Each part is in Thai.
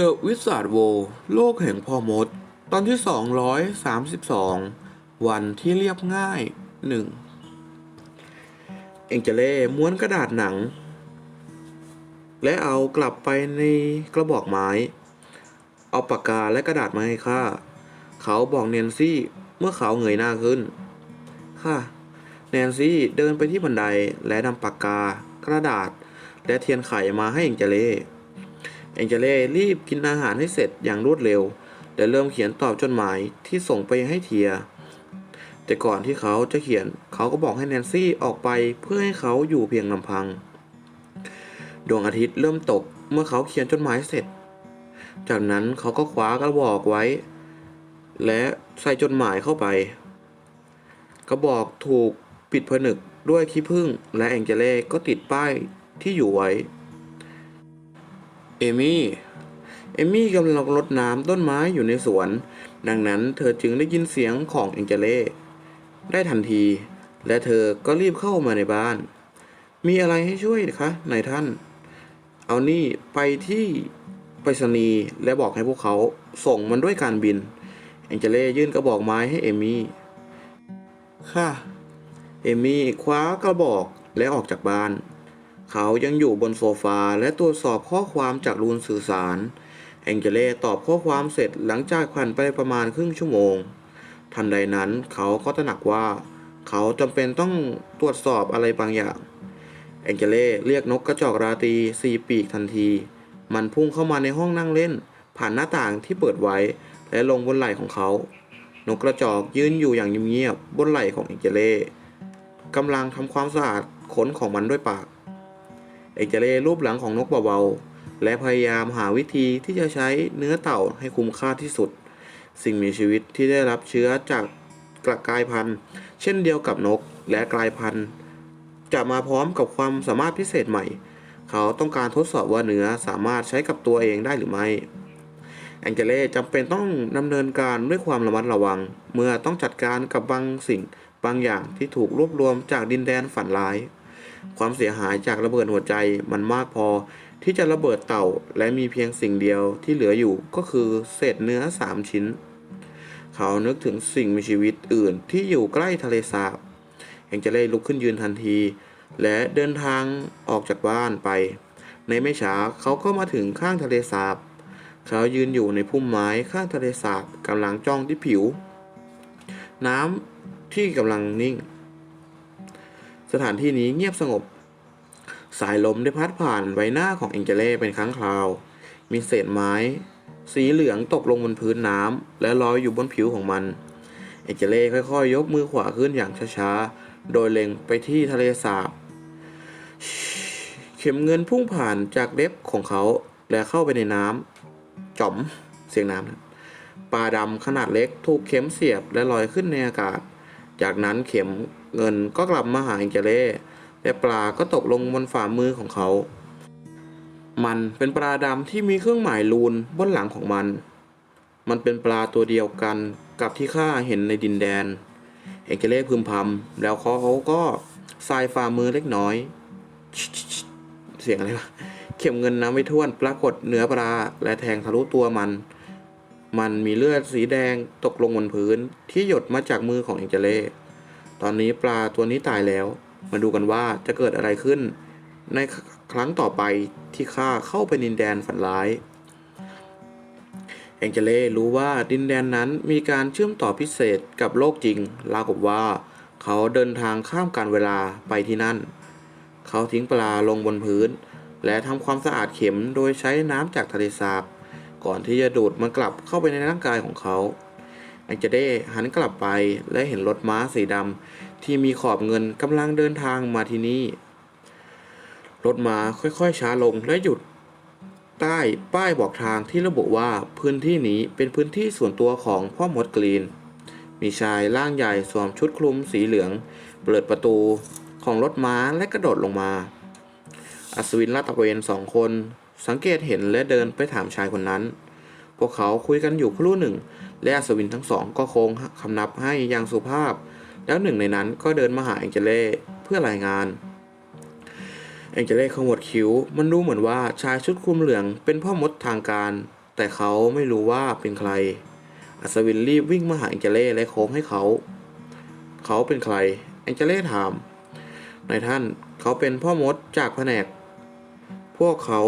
The Wizard World โลกแห่งพ่อมด ตอนที่ 232 วันที่เรียบง่ายหนึ่งเอ็งเจเล่ม้วนกระดาษหนัง และเอากลับไปในกระบอกไม้ เอาปากกาและกระดาษมาให้ข้า เขาบอกแนนซี่เมื่อเขาเงยหน้าขึ้น ค่ะ แนนซี่เดินไปที่บันไดและนำปากกากระดาษ และเทียนไขมาให้เอ็งเจเล่ เองเจเล่รีบกินอาหารให้เสร็จอย่างรวดเร็ว และเริ่มเขียนตอบจดหมายที่ส่งไปให้เทีย แต่ก่อนที่เขาจะเขียนเขาก็บอกให้แนนซี่ออกไปเพื่อให้เขาอยู่เพียงลำพัง ดวงอาทิตย์เริ่มตกเมื่อเขาเขียนจดหมายเสร็จ จากนั้นเขาก็คว้ากระบอกไว้ และใส่จดหมายเข้าไป กระบอกถูกปิดผนึกด้วยขี้ผึ้งและแองเจเล่ก็ติดป้ายที่อยู่ไว้ เอมี่ เอมี่กำลังรดน้ำต้นไม้อยู่ในสวน ดังนั้นเธอจึงได้ยินเสียงของแองเจเล่ได้ทันที และเธอก็รีบเข้ามาในบ้าน มีอะไรให้ช่วยคะนายท่าน เอานี่ไปที่ไปรษณีย์และบอกให้พวกเขาส่งมันด้วยการบินแองเจเล่ยื่นกระบอกไม้ให้เอมี่ ค่ะ เอมี่คว้ากระบอกและออกจากบ้าน เขายังอยู่บนโซฟาและตรวจสอบข้อความจากรูนสื่อสาร แองเจเล่ตอบข้อความเสร็จหลังจากผ่านไปประมาณครึ่งชั่วโมง ทันใดนั้นเขาก็ตระหนักว่า เขาจำเป็นต้องตรวจสอบอะไรบางอย่าง แองเจเล่เรียกนกกระจอกราตรีสี่ปีกทันที มันพุ่งเข้ามาในห้องนั่งเล่น ผ่านหน้าต่างที่เปิดไว้และลงบนไหล่ของเขา นกกระจอกยืนอยู่อย่างเงียบๆบนไหล่ของแองเจเล่กำลังทำความสะอาดขนของมันด้วยปาก เอ็กเจเล่รูปหลังของนกเบาๆ และพยายามหาวิธีที่จะใช้เนื้อเต่าให้คุ้มค่าที่สุด สิ่งมีชีวิตที่ได้รับเชื้อจากกระกายพันธุ์ เช่นเดียวกับนกและกลายพันธุ์ จะมาพร้อมกับความสามารถพิเศษใหม่ เขาต้องการทดสอบว่าเนื้อสามารถใช้กับตัวเองได้หรือไม่แองเจเล่จำเป็นต้องดำเนินการด้วยความระมัดระวัง เมื่อต้องจัดการกับบางสิ่งบางอย่างที่ถูกรวบรวมจากดินแดนฝันร้าย ความเสียหายจากระเบิดหัวใจมันมากพอ ที่จะระเบิดเต่าและมีเพียงสิ่งเดียวที่เหลืออยู่ก็คือเศษเนื้อสามชิ้น เขานึกถึงสิ่งมีชีวิตอื่นที่อยู่ใกล้ทะเลสาบแองเจเล่ลุกขึ้นยืนทันที และเดินทางออกจากบ้านไป ในไม่ช้าเขาก็มาถึงข้างทะเลสาบ เขายืนอยู่ในพุ่มไม้ข้างทะเลสาบกำลังจ้องที่ผิว น้ำที่กำลังนิ่ง สถานที่นี้เงียบสงบ สายลมได้พัดผ่านใบหน้าของเอ็งเจเล่เป็นครั้งคราว มีเศษไม้ สีเหลืองตกลงบนพื้นน้ำและลอยอยู่บนผิวของมัน เอ็งเจเล่ค่อยๆยยกมือขวาขึ้นอย่างช้าๆ โดยเล็งไปที่ทะเลสาบ เข็มเงินพุ่งผ่านจากเล็บของเขาและเข้าไปในน้ำจ๋อมเสียงน้ำนะปลาดำขนาดเล็กถูกเข็มเสียบและลอยขึ้นในอากาศ จากนั้นเข็ม เงินก็กลับมาหาเองเจเล่และปลาก็ตกลงบนฝ่ามือของเขา มันเป็นปลาดำที่มีเครื่องหมายลูนบนหลังของมัน มันเป็นปลาตัวเดียวกันกับที่ข้าเห็นในดินแดน เองเจเล่พึมพำแล้วเขาก็สายฝ่ามือเล็กน้อย เสียงอะไรวะ เข็มเงินน้ำไม่ท่วนปรากฏเหนือปลาและแทงทะลุตัวมัน มันมีเลือดสีแดงตกลงบนพื้นที่หยดมาจากมือของเองเจเล่ ตอนนี้ปลาตัวนี้ตายแล้ว มาดูกันว่าจะเกิดอะไรขึ้น ในครั้งต่อไปที่ข้าเข้าไปดินแดนฝันร้ายเองเจเล่รู้ว่าดินแดนนั้นมีการเชื่อมต่อพิเศษกับโลกจริงราวกับว่าเขาเดินทางข้ามการเวลาไปที่นั่น เขาทิ้งปลาลงบนพื้น และทำความสะอาดเข็มโดยใช้น้ำจากทะเลสาบ ก่อนที่จะดูดมันกลับเข้าไปในร่างกายของเขา แองเจเด้หันกลับไปและเห็นรถม้าสีดำที่มีขอบเงินกำลังเดินทางมาที่นี่ รถม้าค่อยๆช้าลงและหยุด ใต้ป้ายบอกทางที่ระบุว่าพื้นที่นี้เป็นพื้นที่ส่วนตัวของพ่อมดกรีน มีชายร่างใหญ่สวมชุดคลุมสีเหลือง เปิดประตูของรถม้าและกระโดดลงมา อัศวินลาตะเวนสองคน สังเกตเห็นและเดินไปถามชายคนนั้น พวกเขาคุยกันอยู่ครู่หนึ่ง และอัศวินทั้งสองก็โค้งคำนับให้อย่างสุภาพ แล้วหนึ่งในนั้นก็เดินมาหาแองเจเล่เพื่อรายงาน แองเจเล่ขมวดคิ้ว มันดูเหมือนว่าชายชุดคลุมเหลืองเป็นพ่อมดทางการ แต่เขาไม่รู้ว่าเป็นใคร อัศวินรีบวิ่งมาหาแองเจเล่และโค้งให้เขา เขาเป็นใคร แองเจเล่ถาม นายท่านเขาเป็นพ่อมดจากแผนก พวกเขา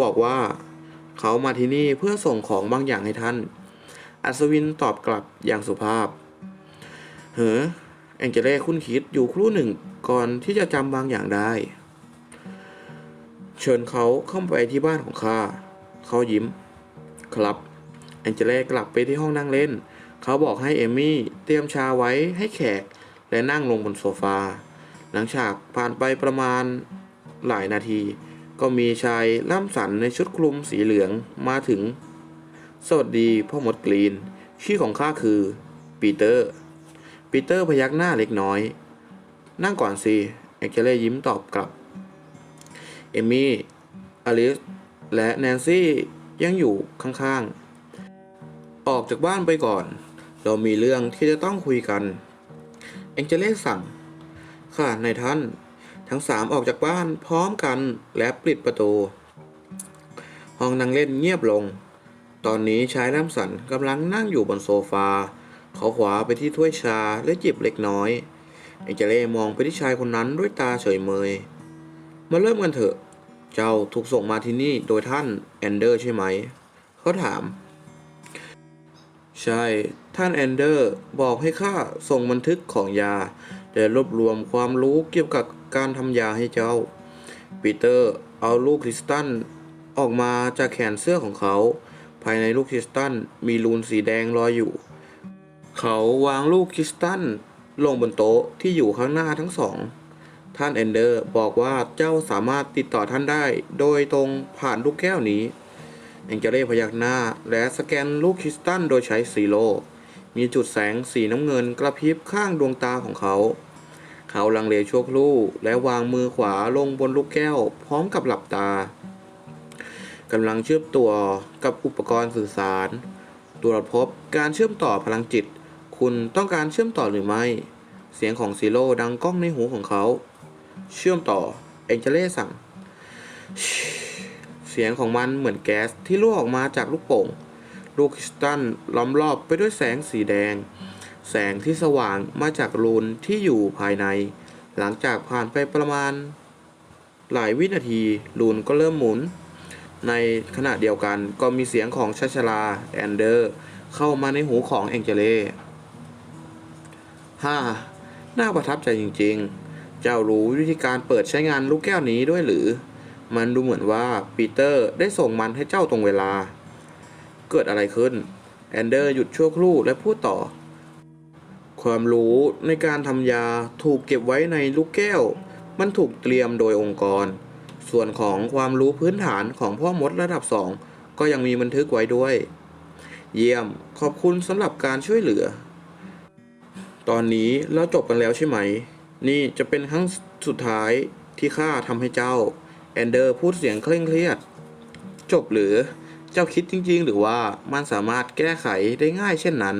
บอกว่า เขามาที่นี่เพื่อส่งของบางอย่างให้ท่าน อัศวินตอบกลับอย่างสุภาพ เฮ้อแองเจเล่คุ้นคิดอยู่ครู่หนึ่งก่อนที่จะจำบางอย่างได้ เชิญเขาเข้าไปที่บ้านของข้า เขายิ้ม ครับแองเจเล่กลับไปที่ห้องนั่งเล่น เขาบอกให้เอมมี่เตรียมชาไว้ให้แขกและนั่งลงบนโซฟา หลังฉากผ่านไปประมาณหลายนาที ก็มีชายล่ำสันในชุดคลุมสีเหลืองมาถึง สวัสดีพ่อมดกรีน ชื่อของข้าคือ ปีเตอร์ ปีเตอร์พยักหน้าเล็กน้อย นั่งก่อนสิแองเจเล่ยิ้มตอบกลับ เอมมี่ อลิส และแนนซี่ยังอยู่ข้างๆ ออกจากบ้านไปก่อน เรามีเรื่องที่จะต้องคุยกันแองเจเล่สั่ง ค่ะนายท่าน ทั้งสามออกจากบ้านพร้อมกันและปิดประตู ห้องนั่งเล่นเงียบลง ตอนนี้ชายล่ำสันกำลังนั่งอยู่บนโซฟา เขาขวาไปที่ถ้วยชาและจิบเล็กน้อยแองเจเล่มองไปที่ชายคนนั้นด้วยตาเฉยเมย มาเริ่มกันเถอะ เจ้าถูกส่งมาที่นี่โดยท่านแอนเดอร์ใช่ไหม เขาถาม ใช่ ท่านแอนเดอร์บอกให้ข้าส่งบันทึกของยา และรวบรวมความรู้เกี่ยวกับการทำยาให้เจ้า ปีเตอร์เอาลูกคริสตัลออกมาจากแขนเสื้อของเขา ภายในลูกคริสตัลมีรูนสีแดงลอยอยู่ เขาวางลูกคริสตัลลงบนโต๊ะที่อยู่ข้างหน้าทั้งสอง ท่านแอนเดอร์บอกว่าเจ้าสามารถติดต่อท่านได้ โดยตรงผ่านลูกแก้วนี้แองเจเล่พยักหน้าและสแกนลูกคริสตัลโดยใช้ซีโล มีจุดแสงสีน้ำเงินกระพริบข้างดวงตาของเขา เขาลังเลชั่วครู่และวางมือขวาลงบนลูกแก้ว พร้อมกับหลับตา กำลังเชื่อมตัวกับอุปกรณ์สื่อสาร ตรวจพบการเชื่อมต่อพลังจิต คุณต้องการเชื่อมต่อหรือไม่ เสียงของซีโร่ดังก้องในหูของเขา เชื่อมต่อ เอ็นเจเล่สั่ง เสียงของมันเหมือนแก๊สที่รั่วออกมาจากลูกโป่ง ลูกคริสตัลล้อมรอบไปด้วยแสงสีแดง แสงที่สว่างมาจากรูนที่อยู่ภายใน หลังจากผ่านไปประมาณ หลายวินาทีรูนก็เริ่มหมุน ในขณะเดียวกันก็มีเสียงของชัชลาแอนเดอร์เข้ามาในหูของแองเจเล่ฮ่าน่าประทับใจจริงๆ เจ้ารู้วิธีการเปิดใช้งานลูกแก้วนี้ด้วยหรือ มันดูเหมือนว่าปีเตอร์ได้ส่งมันให้เจ้าตรงเวลา เกิดอะไรขึ้น แอนเดอร์หยุดชั่วครู่และพูดต่อ ความรู้ในการทำยาถูกเก็บไว้ในลูกแก้ว มันถูกเตรียมโดยองค์กร ส่วนของความรู้พื้นฐานของพ่อมดระดับสองก็ยังมีบันทึกไว้ด้วย เยี่ยมขอบคุณสำหรับการช่วยเหลือ ตอนนี้เราจบกันแล้วใช่ไหม นี่จะเป็นครั้งสุดท้ายที่ข้าทำให้เจ้า แอนเดอร์พูดเสียงเคร่งเครียด จบหรือเจ้าคิดจริงๆ หรือว่ามันสามารถแก้ไขได้ง่ายเช่นนั้น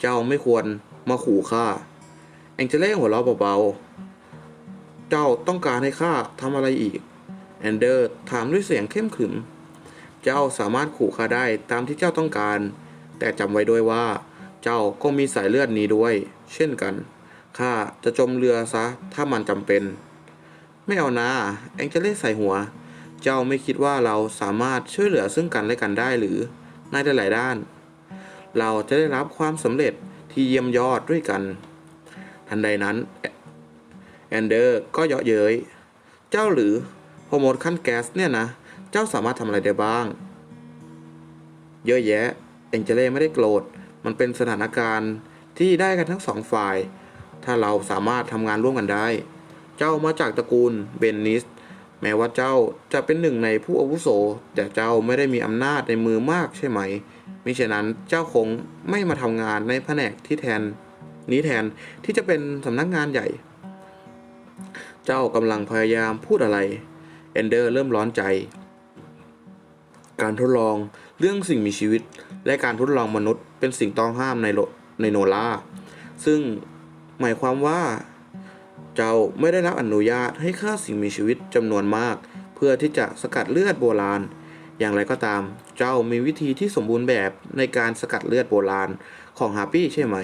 เจ้าไม่ควรมาขู่ข้าแองเจเล่หัวเราะเบาๆ เจ้าต้องการให้ข้าทำอะไรอีก แอนเดอร์ถามด้วยเสียงเข้มขรึม เจ้าสามารถขู่ข้าได้ตามที่เจ้าต้องการ แต่จำไว้ด้วยว่า เจ้าก็มีสายเลือดนี้ด้วย เช่นกัน ข้าจะจมเรือซะถ้ามันจำเป็น ไม่เอานะแองเจเล่ใส่หัว เจ้าไม่คิดว่าเราสามารถช่วยเหลือซึ่งกันและกันได้หรือ ในหลายๆด้าน เราจะได้รับความสำเร็จที่เยี่ยมยอดด้วยกัน ทันใดนั้นแอนเดอร์ก็เยาะเย้ย เจ้าหรือ โฮโมดขั้นแก๊สเนี่ยนะ เจ้าสามารถทำอะไรได้บ้าง เยอะแยะ เองเจเล่ไม่ได้โกรธ มันเป็นสถานการณ์ที่ได้กันทั้งสองฝ่าย ถ้าเราสามารถทำงานร่วมกันได้ เจ้ามาจากตระกูลเบนนิส แม้ว่าเจ้าจะเป็นหนึ่งในผู้อาวุโส แต่เจ้าไม่ได้มีอำนาจในมือมากใช่ไหม มิฉะนั้นเจ้าคงไม่มาทำงานในแผนกที่แทนนี้แทนที่จะเป็นสำนักงานใหญ่ เจ้ากำลังพยายามพูดอะไร เอนเดอร์เริ่มร้อนใจ การทดลองเรื่องสิ่งมีชีวิต และการทดลองมนุษย์เป็นสิ่งต้องห้ามในในโนลาซึ่งหมายความว่า เจ้าไม่ได้รับอนุญาตให้ฆ่าสิ่งมีชีวิตจำนวนมาก เพื่อที่จะสกัดเลือดโบราณ อย่างไรก็ตาม เจ้ามีวิธีที่สมบูรณ์แบบในการสกัดเลือดโบราณของฮาร์ปี้ใช่ไหม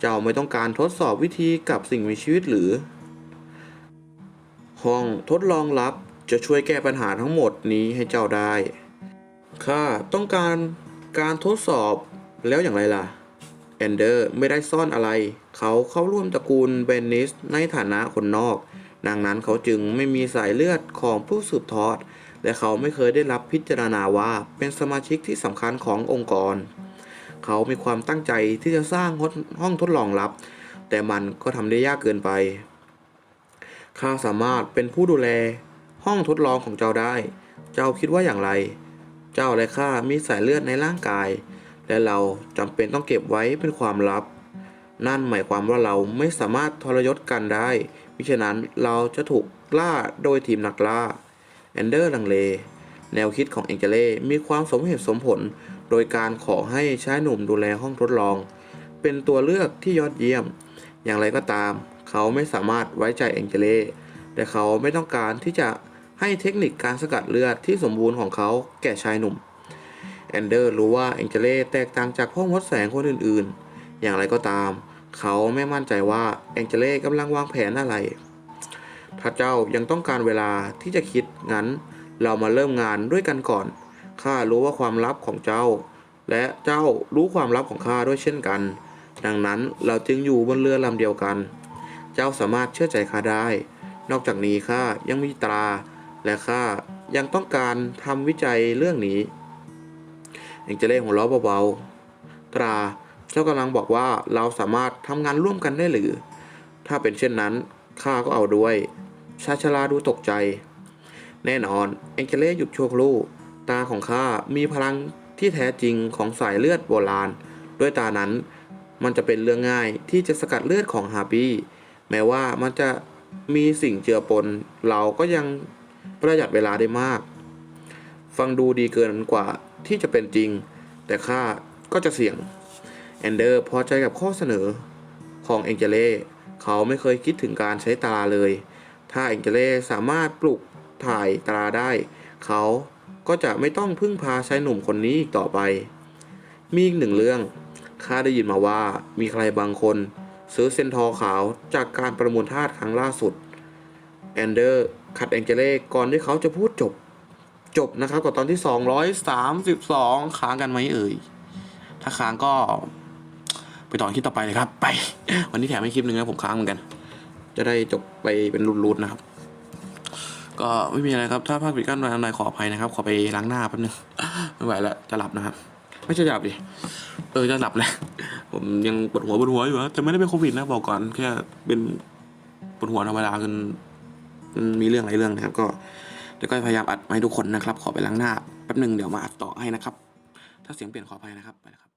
เจ้าไม่ต้องการทดสอบวิธีกับสิ่งมีชีวิตหรือ ห้องทดลองลับ จะช่วยแก้ปัญหาทั้งหมดนี้ให้เจ้าได้ข้าต้องการการทดสอบแล้วอย่างไรล่ะ แอนเดอร์ไม่ได้ซ่อนอะไร เขาเข้าร่วมตระกูลเบนนิสในฐานะคนนอก ดังนั้นเขาจึงไม่มีสายเลือดของผู้สืบทอด และเขาไม่เคยได้รับพิจารณาว่าเป็นสมาชิกที่สำคัญขององค์กร เขามีความตั้งใจที่จะสร้างห้องทดลองลับ แต่มันก็ทำได้ยากเกินไปข้าสามารถเป็นผู้ดูแล ห้องทดลองของเจ้าได้ เจ้าคิดว่าอย่างไร เจ้าและข้ามีสายเลือดในร่างกาย และเราจำเป็นต้องเก็บไว้เป็นความลับ นั่นหมายความว่าเราไม่สามารถทรยศกันได้มิฉะนั้นเราจะถูกล่าโดยทีมนักล่าแอนเดอร์ลังเล แนวคิดของเอ็งเจเล่มีความสมเหตุสมผล โดยการขอให้ชายหนุ่มดูแลห้องทดลอง เป็นตัวเลือกที่ยอดเยี่ยม อย่างไรก็ตาม เขาไม่สามารถไว้ใจเอ็งเจเล่แต่เขาไม่ต้องการที่จะ ให้เทคนิคการสกัดเลือดที่สมบูรณ์ของเขาแก่ชายหนุ่ม แอนเดอร์รู้ว่าเองเจเล่แตกต่างจากพ่อมดแสงคนอื่นๆ อย่างไรก็ตาม เขาไม่มั่นใจว่าเองเจเล่กำลังวางแผนอะไรถ้าเจ้ายังต้องการเวลาที่จะคิดงั้น เรามาเริ่มงานด้วยกันก่อน ข้ารู้ว่าความลับของเจ้า และเจ้ารู้ความลับของข้าด้วยเช่นกัน ดังนั้นเราจึงอยู่บนเรือลำเดียวกัน เจ้าสามารถเชื่อใจข้าได้ นอกจากนี้ข้ายังมีตรา และข้ายังต้องการทำวิจัยเรื่องนี้ เองจะเล่หัวเราะเบาๆ ตรา เจ้ากำลังบอกว่าเราสามารถทำงานร่วมกันได้หรือ ถ้าเป็นเช่นนั้นข้าก็เอาด้วย ชาชลาดูตกใจ แน่นอน เองเจเล่หยุดชั่วครู่ ตาของข้ามีพลังที่แท้จริงของสายเลือดโบราณ ด้วยตานั้นมันจะเป็นเรื่องง่ายที่จะสกัดเลือดของฮาร์ปี้แม้ว่ามันจะมีสิ่งเจือปน เราก็ยัง ประหยัดเวลาได้มาก ฟังดูดีเกินกว่าที่จะเป็นจริง แต่ข้าก็จะเสี่ยง แอนเดอร์พอใจกับข้อเสนอของเองเจเล่เขาไม่เคยคิดถึงการใช้ตราเลย ถ้าเองเจเล่สามารถปลุกถ่ายตราได้ เขาก็จะไม่ต้องพึ่งพาชายหนุ่มคนนี้อีกต่อไป มีอีกหนึ่งเรื่องข้าได้ยินมาว่ามีใครบางคน ซื้อเซนทอขาวจากการประมูลทาสครั้งล่าสุดแอนเดอร์ ขัดเองเจเล่ก่อนที่เขาจะพูดจบจบนะครับกับตอนที่ 232 ค้างกันไหมเอ่ย ถ้าค้างก็ไปต่อคลิปต่อไปเลยครับ ไป วันนี้แถมให้คลิปหนึ่งนะผมค้างเหมือนกัน จะได้จบไปเป็นรุนๆนะครับ ก็ไม่มีอะไรครับ ถ้าภาคผิดกันอะไรขออภัยนะครับ ขอไปล้างหน้าแป๊บนึง ไม่ไหวแล้ว จะหลับนะครับ ไม่ใช่จะหลับดิ เออจะหลับแหละ ผมยังปวดหัวปวดหัวอยู่นะแต่ไม่ได้เป็นโควิดนะบอกก่อน แค่เป็นปวดหัวธรรมดากัน มีเรื่องหลายเรื่องนะครับ ก็เดี๋ยวก็พยายามอัดให้ทุกคนนะครับ ขอไปล้างหน้าแป๊บนึงเดี๋ยวมาอัดต่อให้นะครับ ถ้าเสียงเปลี่ยนขออภัยนะครับไปแล้วครับ